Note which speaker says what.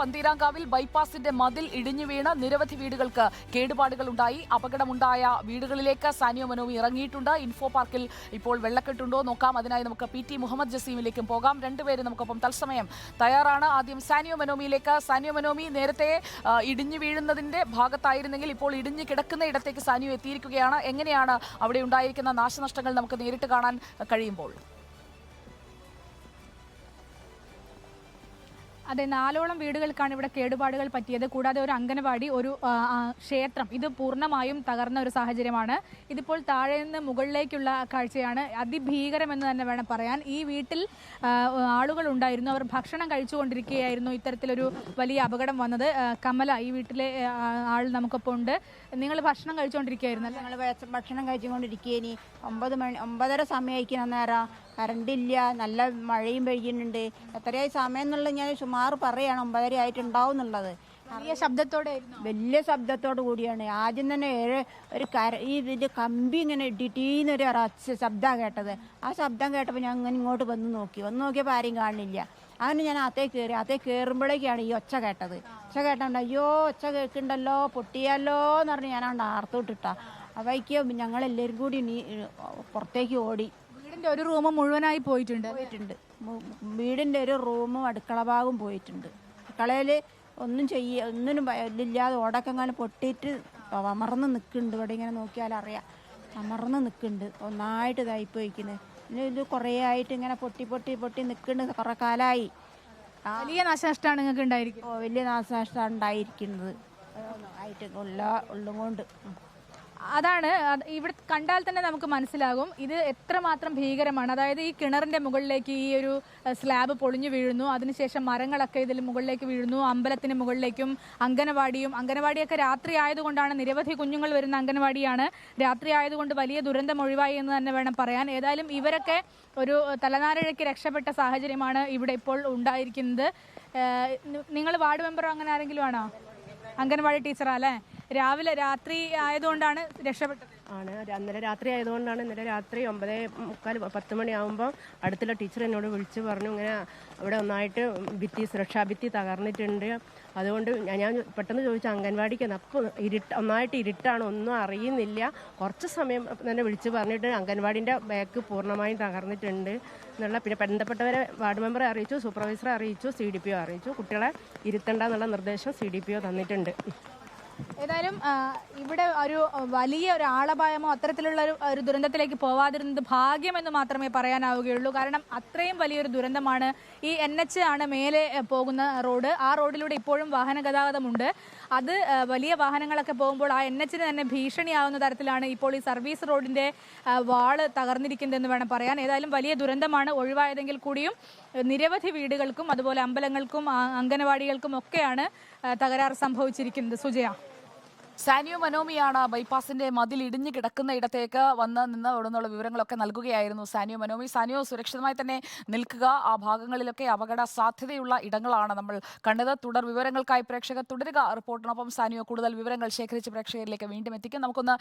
Speaker 1: പന്തീരാങ്കാവിൽ ബൈപ്പാസിന്റെ മതിൽ ഇടിഞ്ഞു വീണ് നിരവധി വീടുകൾക്ക് കേടുപാടുകൾ ഉണ്ടായി അപകടമുണ്ടായ വീടുകളിലേക്ക് സാനിയോ മനോവി ഇറങ്ങിയിട്ടുണ്ട്. ഇൻഫോ പാർക്കിൽ ഇപ്പോൾ വെള്ളക്കെട്ടുണ്ടോ നോക്കാം. അതിനായി നമുക്ക് പി ടി മുഹമ്മദ് ജസീമിലേക്കും പോകാം. രണ്ടുപേരും നമുക്കൊപ്പം തത്സമയം തയ്യാറാണ്. ആദ്യം സാനിയോ മനോമിയിലേക്ക് സാനിയോ മനോമി നേരത്തെ ഇടിഞ്ഞു വീഴുന്നതിന്റെ ഭാഗത്തായിരുന്നെങ്കിൽ ഇപ്പോൾ ഇടിഞ്ഞു കിടക്കുന്ന ഇടത്തേക്ക് സാനിയോ എത്തിയിരിക്കുകയാണ്. എങ്ങനെയാണ് അവിടെ ഉണ്ടായിരിക്കുന്ന നാശനഷ്ടങ്ങൾ നമുക്ക് നേരിട്ട് കാണാൻ കഴിയുമ്പോൾ?
Speaker 2: അതെ നാലോളം വീടുകൾക്കാണ് ഇവിടെ കേടുപാടുകൾ പറ്റിയത്. കൂടാതെ ഒരു അംഗനവാടി ഒരു ക്ഷേത്രം. ഇത് പൂർണമായും തകർന്ന ഒരു സാഹചര്യമാണ്. ഇതിപ്പോൾ താഴെ നിന്ന് മുകളിലേക്കുള്ള കാഴ്ചയാണ്. അതിഭീകരമെന്ന് തന്നെ വേണം പറയാൻ. ഈ വീട്ടിൽ ആളുകൾ ഉണ്ടായിരുന്നു. അവർ ഭക്ഷണം കഴിച്ചുകൊണ്ടിരിക്കുകയായിരുന്നു. ഇത്തരത്തിലൊരു വലിയ അപകടം വന്നത്. കമല ഈ വീട്ടിലെ ആൾ നമുക്കൊപ്പം ഉണ്ട്. നിങ്ങൾ ഭക്ഷണം കഴിച്ചുകൊണ്ടിരിക്കുകയായിരുന്നു
Speaker 3: ഞങ്ങൾ ഭക്ഷണം കഴിച്ചുകൊണ്ടിരിക്കേനി ഒമ്പത് മണി ഒമ്പതര സമയമായിരിക്കും അന്നേരം. കറണ്ട് ഇല്ല നല്ല മഴയും പെയ്യുന്നുണ്ട്. എത്രയായി സമയം എന്നുള്ളത് ഞാൻ സുമാർ പറയാണ്. ഒമ്പതര ആയിട്ടുണ്ടാവും എന്നുള്ളത്.
Speaker 2: വലിയ ശബ്ദത്തോടെ
Speaker 3: വലിയ ശബ്ദത്തോട് കൂടിയാണ്. ആദ്യം തന്നെ ഏഴ് ഒരു കര ഈ ഇതിന്റെ കമ്പി ഇങ്ങനെ ഇട്ടിട്ടീന്നൊരു ഒച്ച ശബ്ദമാണ് കേട്ടത്. ആ ശബ്ദം കേട്ടപ്പോൾ ഞാൻ ഇങ്ങനെ ഇങ്ങോട്ട് വന്ന് നോക്കി. വന്ന് നോക്കിയപ്പോൾ ആരെയും കാണില്ല. അങ്ങനെ ഞാൻ അതേ കയറി അതേ കയറുമ്പോഴേക്കാണ് ഈ ഒച്ച കേട്ടത്. ഒച്ച കേട്ടോണ്ട് അയ്യോ ഒച്ച കേൾക്കുന്നുണ്ടല്ലോ പൊട്ടിയാലോ എന്ന് പറഞ്ഞ് ഞാനവിടെ ആർത്തോട്ടിട്ടാ അവയ്ക്ക് ഞങ്ങളെല്ലാവരും കൂടി നീ പുറത്തേക്ക് ഓടി.
Speaker 2: വീടിന്റെ ഒരു റൂം മുഴുവനായി പോയിട്ടുണ്ട്.
Speaker 3: പോയിട്ടുണ്ട്. വീടിന്റെ ഒരു റൂമും അടുക്കള ഭാഗവും പോയിട്ടുണ്ട്. അടുക്കളയിൽ ഒന്നും ചെയ്യ ഒന്നിനും ഇല്ലാതെ ഇതില്ലാതെ ഓടൊക്കെ അങ്ങനെ പൊട്ടിയിട്ട് അമർന്ന് നിൽക്കുന്നുണ്ട് ഇവിടെ ഇങ്ങനെ നോക്കിയാൽ അറിയാം. അമർന്ന് നിൽക്കുന്നുണ്ട് ഒന്നായിട്ട് ഇതായിപ്പോയിക്കുന്നത് പിന്നെ ഇത് കുറേ ആയിട്ട് ഇങ്ങനെ പൊട്ടി പൊട്ടി പൊട്ടി നിൽക്കുന്നുണ്ട് കുറേ കാലമായി
Speaker 2: വലിയ നാശനഷ്ടമാണ് നിങ്ങൾക്ക് ഉണ്ടായിരിക്കും
Speaker 3: ഓ, വലിയ നാശനഷ്ടമാണ് ഉണ്ടായിരിക്കുന്നത്. ആയിട്ട് ഉള്ള ഉള്ളും കൊണ്ട്.
Speaker 2: അതാണ് അത് ഇവിടെ കണ്ടാൽ തന്നെ നമുക്ക് മനസ്സിലാകും ഇത് എത്രമാത്രം ഭീകരമാണ്. അതായത് ഈ കിണറിന്റെ മുകളിലേക്ക് ഈ ഒരു സ്ലാബ് പൊളിഞ്ഞു വീഴുന്നു. അതിനുശേഷം മരങ്ങളൊക്കെ ഇതിൽ മുകളിലേക്ക് വീഴുന്നു. അമ്പലത്തിന് മുകളിലേക്കും അംഗനവാടിയും അംഗനവാടിയൊക്കെ രാത്രി ആയതുകൊണ്ടാണ് നിരവധി കുഞ്ഞുങ്ങൾ വരുന്ന അംഗനവാടിയാണ്. രാത്രി ആയതുകൊണ്ട് വലിയ ദുരന്തം ഒഴിവായി എന്ന് തന്നെ വേണം പറയാൻ. ഏതായാലും ഇവരൊക്കെ ഒരു തലനാരിഴയ്ക്ക് രക്ഷപ്പെട്ട സാഹചര്യമാണ് ഇവിടെ ഇപ്പോൾ ഉണ്ടായിരിക്കുന്നത്. നിങ്ങൾ വാർഡ് മെമ്പറോ അങ്ങനെ ആരെങ്കിലും ആണോ? അംഗനവാടി ടീച്ചറാ അല്ലേ? രാവിലെ രാത്രി ആയതുകൊണ്ടാണ് രക്ഷപ്പെട്ടത്.
Speaker 4: ആണ്. അന്നലെ രാത്രി ആയതുകൊണ്ടാണ് ഇന്നലെ രാത്രി ഒമ്പത് മുക്കാൽ പത്ത് മണിയാകുമ്പോൾ അടുത്തുള്ള ടീച്ചർ എന്നോട് വിളിച്ച് പറഞ്ഞു ഇങ്ങനെ അവിടെ ഒന്നായിട്ട് ഭിത്തി സുരക്ഷാ ഭിത്തി തകർന്നിട്ടുണ്ട്. അതുകൊണ്ട് ഞാൻ ഞാൻ പെട്ടെന്ന് ചോദിച്ചു അംഗൻവാടിക്ക് അപ്പോൾ ഇരുട്ട് ഒന്നായിട്ട് ഇരുട്ടാണ്? ഒന്നും അറിയുന്നില്ല. കുറച്ച് സമയം തന്നെ വിളിച്ച് പറഞ്ഞിട്ട് അംഗൻവാടിന്റെ ബാക്ക് പൂർണമായും തകർന്നിട്ടുണ്ട്. എന്നുള്ള പിന്നെ ബന്ധപ്പെട്ടവരെ വാർഡ് മെമ്പറെ അറിയിച്ചു സൂപ്പർവൈസറെ അറിയിച്ചു സി ഡി പി ഒ അറിയിച്ചു. കുട്ടികളെ ഇരുത്തണ്ട എന്നുള്ള നിർദ്ദേശം സി ഡി പി ഒ തന്നിട്ടുണ്ട്.
Speaker 2: ഏതായാലും ഇവിടെ ഒരു വലിയ ഒരു ആളപായമോ അത്തരത്തിലുള്ള ഒരു ദുരന്തത്തിലേക്ക് പോവാതിരുന്നത് ഭാഗ്യമെന്ന് മാത്രമേ പറയാനാവുകയുള്ളൂ. കാരണം അത്രയും വലിയൊരു ദുരന്തമാണ് ഈ എൻ എച്ച് ആണ് മേലെ പോകുന്ന റോഡ്. ആ റോഡിലൂടെ ഇപ്പോഴും വാഹന ഗതാഗതമുണ്ട് അത് വലിയ വാഹനങ്ങളൊക്കെ പോകുമ്പോൾ ആ എൻ എച്ചിന് തന്നെ ഭീഷണിയാവുന്ന തരത്തിലാണ് ഇപ്പോൾ ഈ സർവീസ് റോഡിന്റെ വാൾ തകർന്നിരിക്കുന്നതെന്ന് വേണം പറയാൻ. ഏതായാലും വലിയ ദുരന്തമാണ് ഒഴിവായതെങ്കിൽ കൂടിയും നിരവധി വീടുകൾക്കും അതുപോലെ അമ്പലങ്ങൾക്കും അംഗനവാടികൾക്കും ഒക്കെയാണ് തകരാർ സംഭവിച്ചിരിക്കുന്നത്. സുജയ.
Speaker 1: സാനിയോ മനോമിയാണ് ബൈപ്പാസിന്റെ മതിൽ ഇടിഞ്ഞു കിടക്കുന്ന ഇടത്തേക്ക് വന്ന് നിന്ന് ഇവിടുന്നുള്ള വിവരങ്ങളൊക്കെ നൽകുകയായിരുന്നു സാനിയോ മനോമി. സാനിയോ സുരക്ഷിതമായി തന്നെ നിൽക്കുക. ആ ഭാഗങ്ങളിലൊക്കെ അപകട സാധ്യതയുള്ള ഇടങ്ങളാണ് നമ്മൾ കണ്ടത്. തുടർ വിവരങ്ങൾക്കായി പ്രേക്ഷകർ തുടരുക. റിപ്പോർട്ടിനൊപ്പം സാനിയോ കൂടുതൽ വിവരങ്ങൾ ശേഖരിച്ച് പ്രേക്ഷകരിലേക്ക് വീണ്ടും എത്തിക്കും. നമുക്കൊന്ന്